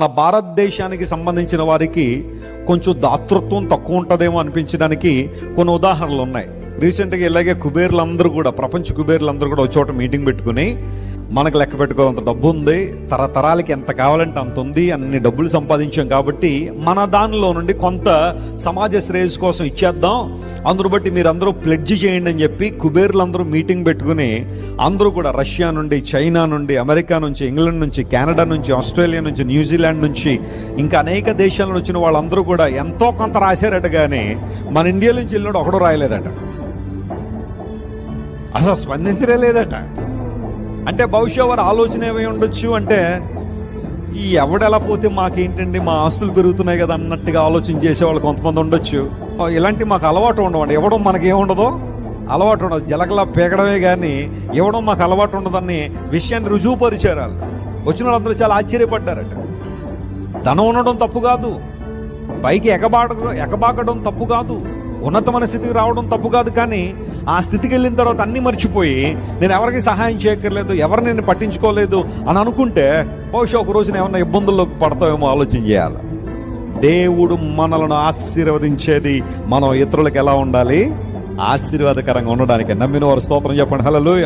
మన భారతదేశానికి సంబంధించిన వారికి కొంచెం దాతృత్వం తక్కువ ఉంటుందేమో అనిపించడానికి కొన్ని ఉదాహరణలు ఉన్నాయి. రీసెంట్గా ఇలాగే కుబేర్లందరూ కూడా ప్రపంచ కుబేర్లందరూ కూడా ఒక చోట మీటింగ్ పెట్టుకుని మనకు లెక్క పెట్టుకోవాలంత డబ్బు ఉంది తరతరాలకి ఎంత కావాలంటే అంత ఉంది అన్ని డబ్బులు సంపాదించాం కాబట్టి మన దానిలో నుండి కొంత సమాజ శ్రేయస్ కోసం ఇచ్చేద్దాం. అందరు బట్టి మీరందరూ ప్లెడ్జ్ చేయండి అని చెప్పి కుబేర్లందరూ మీటింగ్ పెట్టుకుని అందరూ కూడా రష్యా నుండి చైనా నుండి అమెరికా నుంచి ఇంగ్లాండ్ నుంచి కెనడా నుంచి ఆస్ట్రేలియా నుంచి న్యూజిలాండ్ నుంచి ఇంకా అనేక దేశాల నుంచి వచ్చిన వాళ్ళందరూ కూడా ఎంతో కొంత రాశారట కానీ మన ఇండియా నుంచి వెళ్ళినోడు ఒకడు రాయలేదట. అసలు స్పందించలే లేదట అంటే బహుశా వారి ఆలోచన ఏమై ఉండొచ్చు అంటే ఈ ఎవడెలా పోతే మాకేంటండి? మా ఆస్తులు పెరుగుతున్నాయి కదా అన్నట్టుగా ఆలోచన చేసేవాళ్ళు కొంతమంది ఉండొచ్చు. ఇలాంటి మాకు అలవాటు ఉండవండి. ఇవ్వడం మనకేముండదు అలవాటు ఉండదు. జలగలా పీకడమే కానీ ఇవ్వడం మాకు అలవాటు ఉండదని విషయాన్ని రుజువుపరిచారు వాళ్ళు వచ్చిన వాళ్ళందరూ చాలా ఆశ్చర్యపడ్డారట. ధనం ఉండడం తప్పు కాదు. పైకి ఎగబాడ ఎగబాకడం తప్పు కాదు. ఉన్నతమైన స్థితికి రావడం తప్పు కాదు కానీ ఆ స్థితికి వెళ్ళిన తర్వాత అన్ని మర్చిపోయి నేను ఎవరికి సహాయం చేయక్కర్లేదు ఎవరు నేను పట్టించుకోలేదు అని అనుకుంటే బహుశా ఒక రోజున ఏమన్నా ఇబ్బందుల్లోకి పడతామేమో ఆలోచన చేయాలి. దేవుడు మనలను ఆశీర్వదించేది మనం ఇతరులకు ఎలా ఉండాలి? ఆశీర్వాదకరంగా ఉండడానికి నమ్మిన వారు స్తోత్రం చెప్పండి. హలో